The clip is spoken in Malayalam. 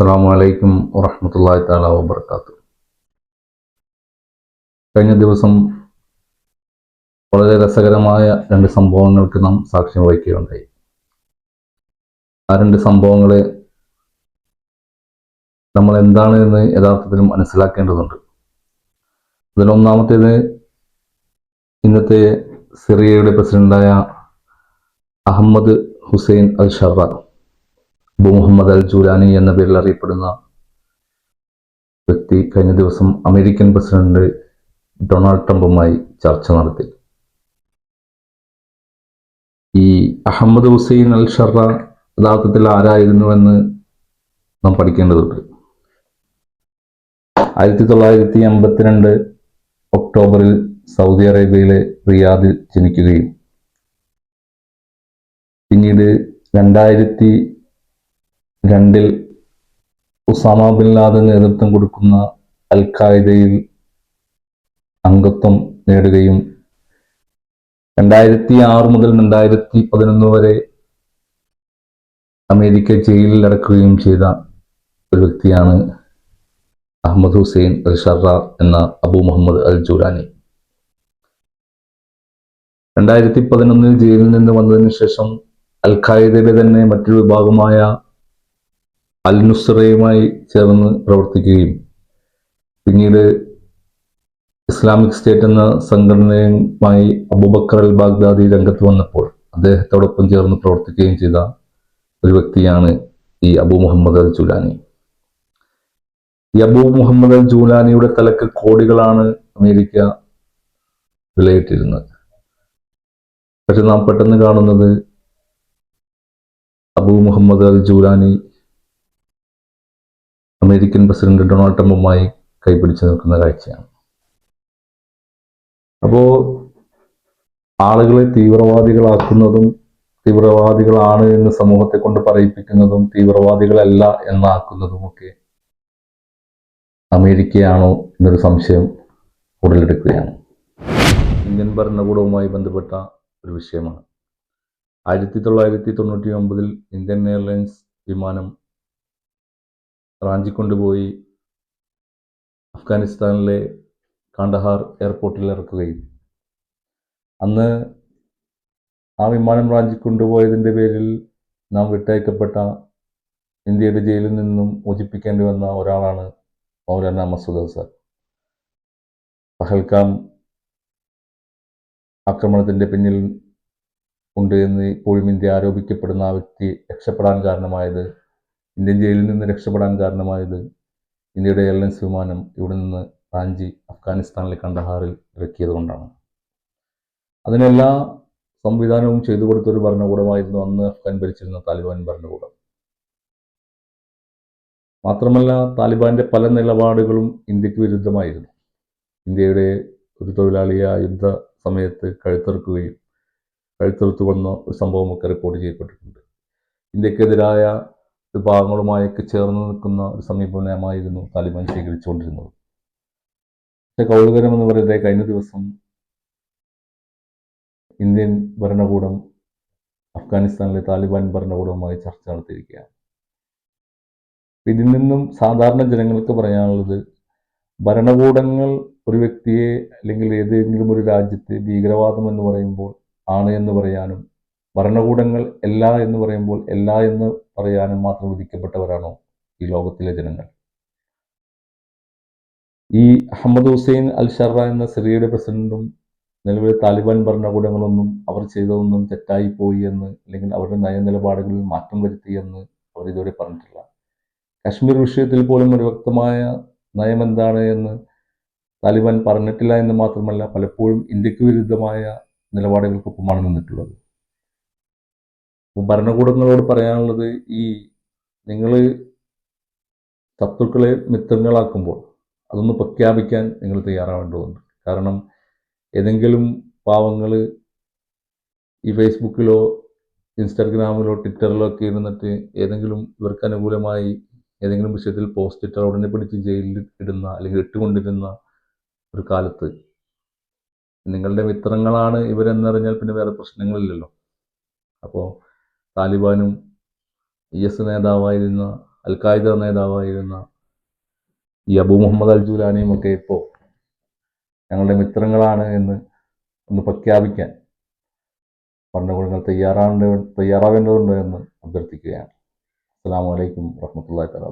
അസ്സാം വലൈക്കും വറഹമത്തല്ലാ താല വബർക്കാത്തു കഴിഞ്ഞ ദിവസം വളരെ രസകരമായ രണ്ട് സംഭവങ്ങൾക്ക് നാം സാക്ഷ്യം വഹിക്കുകയുണ്ടായി. ആ രണ്ട് സംഭവങ്ങളെ നമ്മൾ എന്താണ് എന്ന് യഥാർത്ഥത്തിൽ മനസ്സിലാക്കേണ്ടതുണ്ട്. അതിലൊന്നാമത്തേത് ഇന്നത്തെ സിറിയയുടെ പ്രസിഡന്റായ അഹമ്മദ് ഹുസൈൻ അൽ ഷറ അബു മുഹമ്മദ് അൽ ജൂലാനി എന്ന പേരിൽ അറിയപ്പെടുന്ന വ്യക്തി കഴിഞ്ഞ ദിവസം അമേരിക്കൻ പ്രസിഡന്റ് ഡൊണാൾഡ് ട്രംപുമായി ചർച്ച നടത്തി. ഈ അഹമ്മദ് ഹുസൈൻ അൽ ഷറ യഥാർത്ഥത്തിൽ ആരായിരുന്നുവെന്ന് നാം പഠിക്കേണ്ടതുണ്ട്. ആയിരത്തി തൊള്ളായിരത്തി അമ്പത്തിരണ്ട് ഒക്ടോബറിൽ സൗദി അറേബ്യയിലെ റിയാദിൽ ജനിക്കുകയും. പിന്നീട് രണ്ടായിരത്തി രണ്ടിൽ ഉസാമ ബിൻ ലാദൻ നേതൃത്വം കൊടുക്കുന്ന അൽ ഖായിദയിൽ അംഗത്വം നേടുകയും രണ്ടായിരത്തി ആറ് മുതൽ രണ്ടായിരത്തി പതിനൊന്ന് വരെ അമേരിക്ക ജയിലിൽ അടക്കുകയും ചെയ്ത ഒരു വ്യക്തിയാണ് അഹമ്മദ് ഹുസൈൻ അൽ ഷറ എന്ന അബു മുഹമ്മദ് അൽ ജൂലാനി. രണ്ടായിരത്തി പതിനൊന്നിൽ ജയിലിൽ നിന്ന് വന്നതിന് ശേഷം അൽ ഖായിദയുടെ തന്നെ മറ്റൊരു വിഭാഗമായ അൽ നുസ്രയുമായി ചേർന്ന് പ്രവർത്തിക്കുകയും പിന്നീട് ഇസ്ലാമിക് സ്റ്റേറ്റ് എന്ന സംഘടനയുമായി അബൂബക്കർ അൽ ബാഗ്ദാദി രംഗത്ത് വന്നപ്പോൾ അദ്ദേഹത്തോടൊപ്പം ചേർന്ന് പ്രവർത്തിക്കുകയും ചെയ്ത ഒരു വ്യക്തിയാണ് ഈ അബു മുഹമ്മദ് അൽ ജൂലാനി ഈ അബു മുഹമ്മദ് അൽ ജൂലാനിയുടെ തലക്ക് കോടികളാണ് അമേരിക്ക വിലയിട്ടിരുന്നത്. പക്ഷെ നാം പെട്ടെന്ന് കാണുന്നത് Abu Mohammed al Jolani American president Donald ട്രംപുമായി കൈപിടിച്ച് നിൽക്കുന്ന കാഴ്ചയാണ്. അപ്പോൾ ആളുകളെ തീവ്രവാദികളാക്കുന്നതും തീവ്രവാദികളാണ് എന്ന് സമൂഹത്തെ കൊണ്ട് പറയിപ്പിക്കുന്നതും തീവ്രവാദികളല്ല എന്നാക്കുന്നതുമൊക്കെ അമേരിക്കയാണോ എന്നൊരു സംശയം ഉടലെടുക്കുകയാണ്. ഇന്ത്യൻ ഭരണകൂടവുമായി ബന്ധപ്പെട്ട ഒരു വിഷയമാണ്. ആയിരത്തി തൊള്ളായിരത്തി തൊണ്ണൂറ്റി ഒമ്പതിൽ ഇന്ത്യൻ എയർലൈൻസ് വിമാനം റാഞ്ചി കൊണ്ടുപോയി അഫ്ഗാനിസ്ഥാനിലെ കാണ്ടഹാർ എയർപോർട്ടിൽ ഇറക്കുകയും. അന്ന് ആ വിമാനം റാഞ്ചി കൊണ്ടുപോയതിന്റെ പേരിൽ നാം വിട്ടയക്കപ്പെട്ട ഇന്ത്യയുടെ ജയിലിൽ നിന്നും മോചിപ്പിക്കേണ്ടി വന്ന ഒരാളാണ് മൗലാന മസൂദ് അസർ പഹൽഖാം ആക്രമണത്തിന്റെ പിന്നിൽ ഉണ്ട് എന്ന് ഇപ്പോഴും ഇന്ത്യ ആരോപിക്കപ്പെടുന്ന ആ വ്യക്തി രക്ഷപ്പെടാൻ കാരണമായത് ഇന്ത്യൻ ജയിലിൽ നിന്ന് രക്ഷപ്പെടാൻ കാരണമായത് ഇന്ത്യയുടെ എയർലൈൻസ് വിമാനം ഇവിടെ നിന്ന് റാഞ്ചി അഫ്ഗാനിസ്ഥാനിലെ കണ്ടഹാറിൽ ഇറക്കിയത് കൊണ്ടാണ് അതിനെല്ലാ സംവിധാനവും ചെയ്തു കൊടുത്തൊരു ഭരണകൂടമായിരുന്നു അന്ന് അഫ്ഗാൻ ഭരിച്ചിരുന്ന താലിബാൻ ഭരണകൂടം. മാത്രമല്ല താലിബാന്റെ പല നിലപാടുകളും ഇന്ത്യയ്ക്ക് വിരുദ്ധമായിരുന്നു. ഇന്ത്യയുടെ ഒരു തൊഴിലാളിയെ യുദ്ധ സമയത്ത് കഴുത്തെറുക്കുകയും കഴുത്തെറുത്തു വന്ന ഒരു സംഭവമൊക്കെ റിപ്പോർട്ട് ചെയ്യപ്പെട്ടിട്ടുണ്ട്. ഇന്ത്യക്കെതിരായ വിഭാഗങ്ങളുമായൊക്കെ ചേർന്ന് നിൽക്കുന്ന ഒരു സമീപനമായിരുന്നു താലിബാൻ സ്വീകരിച്ചുകൊണ്ടിരുന്നത് പക്ഷെ കൗതുകരമെന്ന് പറയുന്നത് കഴിഞ്ഞ ദിവസം ഇന്ത്യൻ ഭരണകൂടം അഫ്ഗാനിസ്ഥാനിലെ താലിബാൻ ഭരണകൂടവുമായി ചർച്ച നടത്തിയിരിക്കുകയാണ്. ഇതിൽ നിന്നും സാധാരണ ജനങ്ങൾക്ക് പറയാനുള്ളത് ഭരണകൂടങ്ങൾ ഒരു വ്യക്തിയെ അല്ലെങ്കിൽ ഏതെങ്കിലും ഒരു രാജ്യത്തെ ഭീകരവാദം എന്ന് പറയുമ്പോൾ ആണ് എന്ന് പറയാനും ഭരണകൂടങ്ങൾ എല്ലാ എന്ന് പറയുമ്പോൾ എല്ലാ എന്ന് പറയാനും മാത്രം വിധിക്കപ്പെട്ടവരാണോ ഈ ലോകത്തിലെ ജനങ്ങൾ? ഈ അഹമ്മദ് ഹുസൈൻ അൽ ഷറ എന്ന സിറിയയുടെ പ്രസിഡന്റും നിലവിലെ താലിബാൻ ഭരണകൂടങ്ങളൊന്നും അവർ ചെയ്തതൊന്നും തെറ്റായി പോയി എന്ന് അല്ലെങ്കിൽ അവരുടെ നയനിലപാടുകളിൽ മാറ്റം വരുത്തി എന്ന് അവർ ഇതുവരെ പറഞ്ഞിട്ടില്ല. കാശ്മീർ വിഷയത്തിൽ പോലും ഒരു വ്യക്തമായ നയം എന്താണ് എന്ന് താലിബാൻ പറഞ്ഞിട്ടില്ല എന്ന് മാത്രമല്ല പലപ്പോഴും ഇന്ത്യയ്ക്ക് വിരുദ്ധമായ നിലപാടുകൾക്കൊപ്പമാണ് നിന്നിട്ടുള്ളത്. ഭരണകൂടങ്ങളോട് പറയാനുള്ളത് ഈ നിങ്ങൾ ശത്രുക്കളെ മിത്രങ്ങളാക്കുമ്പോൾ അതൊന്ന് പ്രഖ്യാപിക്കാൻ നിങ്ങൾ തയ്യാറാവേണ്ടതുണ്ട്. കാരണം ഏതെങ്കിലും പാവങ്ങൾ ഈ ഫേസ്ബുക്കിലോ ഇൻസ്റ്റാഗ്രാമിലോ ട്വിറ്ററിലോ ഒക്കെ ഇരുന്നിട്ട് ഏതെങ്കിലും ഇവർക്ക് അനുകൂലമായി ഏതെങ്കിലും വിഷയത്തിൽ പോസ്റ്റ് ഇട്ടാൽ ഉടനെ പിടിച്ച് ജയിലിൽ ഇടുന്ന അല്ലെങ്കിൽ ഇട്ടുകൊണ്ടിരുന്ന ഒരു കാലത്ത് നിങ്ങളുടെ മിത്രങ്ങളാണ് ഇവരെന്നറിഞ്ഞാൽ പിന്നെ വേറെ പ്രശ്നങ്ങളില്ലല്ലോ. അപ്പോൾ താലിബാനും ഇ എസ് നേതാവായിരുന്ന അൽ ഖായിദ നേതാവായിരുന്ന ഈ അബു മുഹമ്മദ് അൽ ജുലാനിയും ഒക്കെ ഇപ്പോൾ ഞങ്ങളുടെ മിത്രങ്ങളാണ് എന്ന് ഒന്ന് പ്രഖ്യാപിക്കാൻ ഭരണകൂടങ്ങൾ തയ്യാറാവേണ്ട തയ്യാറാവേണ്ടതുണ്ട് എന്ന് അഭ്യർത്ഥിക്കുകയാണ്. അസ്സാം വലൈക്കും വർഹമത്തല്ലാ തല